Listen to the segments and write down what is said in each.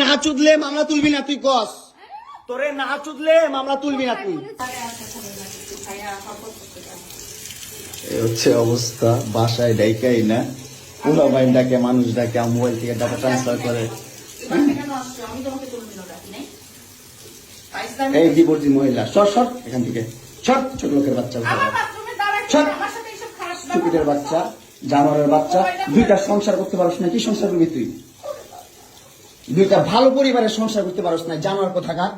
না চুদলে মামলা তুলবি না তুই কস। তোরে না চুদলে মামলা তুলবি না তুই। এই হচ্ছে অবস্থা বাসায় ডাইকাই না। পুরো বাইন ডাকে মানুষ ডাকে মোবাইল থেকে ডাটা ট্রান্সফার করে। এই ডিভোর্সি মহিলা সর সর এখান থেকে। সর ছোট লোকের বাচ্চা সর চুপিটের বাচ্চা জানোয়ারের বাচ্চা দুইটা সংসার করতে পারস না কি সংসার করবি তুই? দুইটা ভালো পরিবারের সংসার করতে পারস না জানোয়ার কোথাকার?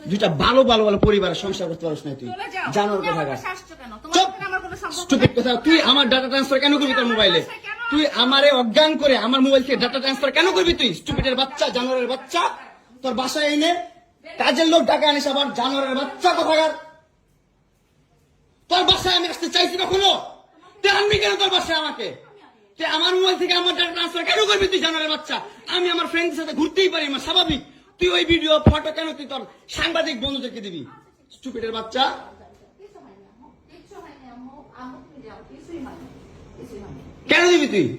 দুইটা ভালো ভালো ভালো পরিবারের সংসার করতে পারস না তুই। জানোয়ার কোথাকার? চুপ! কথা তুই আমার ডাটা ট্রান্সফার কেন করবি তোর মোবাইলে তুই আমারে অজ্ঞান করে আমার মোবাইল থেকে ডাটা ট্রান্সফার কেন করবি তুই? স্টুপিডের বাচ্চা জানোয়ারের বাচ্চা তোর বাসায় এনে কাজের লোক টাকা আনিস আবার জানোয়ারের বাচ্চা কোথাকার? তোর বাসায় আমি আসতে চাইছি কখনো? তুই আনবি কেন তোর বাসায় আমাকে? তুই আমার মোবাইল থেকে আমার ডাটা ট্রান্সফার কেন করবি তুই জানোয়ারের বাচ্চা? আমি আমার ফ্রেন্ডের সাথে ঘুরতেই পারি, আমার স্বাভাবিক। তুই ওই ভিডিও ফটো কেন তুই তোর সাংবাদিক বন্ধুদেরকে দিবি? স্টুপিডের বাচ্চা। কেন দিবি তুই?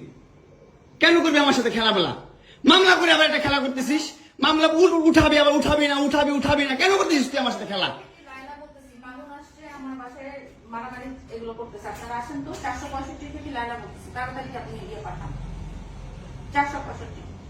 কেন করবি আমার সাথে খেলাবেলা মামলা করে আবার একটা খেলা করতেছিস? মামলা উঠ- উঠাবি আবার উঠাবি না, উঠাবি উঠাবি না। কেন করতেছিস তুই আমার সাথে খেলা?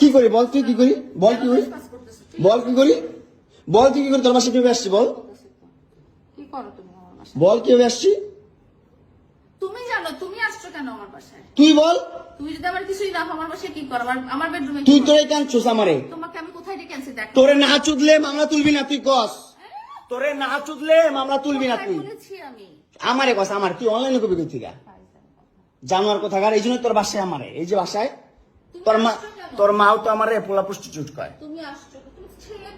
কি করি? বল তুই কি করি? বল কি করি? বল কি করি? বল তুই কি করি? তোর বাসায় কীভাবে আসছি বল? বল কীভাবে আসছি? তুমি জানো তুমি আসছো কেন আমার বাসায়? তুই বল। তুমি যদি আমার কিছুই না আমার বাসায় কি করো? আমার আমার বেডরুমে তুই তোরে কেন চুস আমারে। তোমাকে আমি কোথায় ডেকে আনছি? দেখ। তোরে না চুদলে মামলা তুলবি না তুই কস। তোরে না চুদলে মামলা তুলবি না তুই। আমারে কস আমার। তুই অনলাইনে কবি কই থেকে জানোয়ার কোথাকার? এই জন্য তোর বাসায় আমারে। এই যে বাসায় তোর মা তোর মাও তো আমার পোলা প্রস্টিটিউট কয়। তুমি আসছো তুমি ছেলে